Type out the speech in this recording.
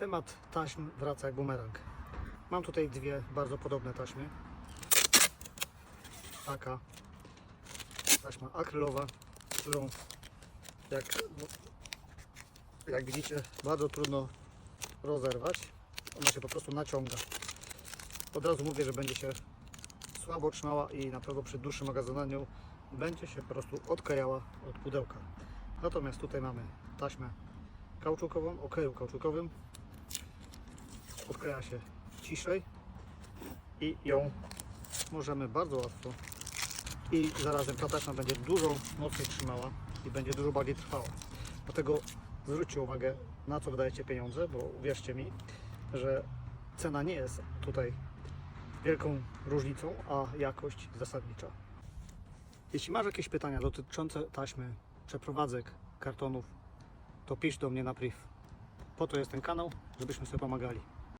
Temat taśm wraca jak bumerang. Mam tutaj dwie bardzo podobne taśmy. Taka taśma akrylowa, którą jak, jak widzicie bardzo trudno rozerwać. Ona się po prostu naciąga. Od razu mówię, że będzie się słabo trzymała i na pewno przy dłuższym magazynowaniu będzie się po prostu odklejała od pudełka. Natomiast tutaj mamy taśmę kauczukową, o kleju kauczukowym. Odkleja się ciszej i ją możemy bardzo łatwo i zarazem ta taśma będzie dużo mocniej trzymała i będzie dużo bardziej trwała. Dlatego zwróćcie uwagę na co wydajecie pieniądze, bo uwierzcie mi, że cena nie jest tutaj wielką różnicą, a jakość zasadnicza. Jeśli masz jakieś pytania dotyczące taśmy, przeprowadzek, kartonów, to pisz do mnie na priv. Po to jest ten kanał, żebyśmy sobie pomagali.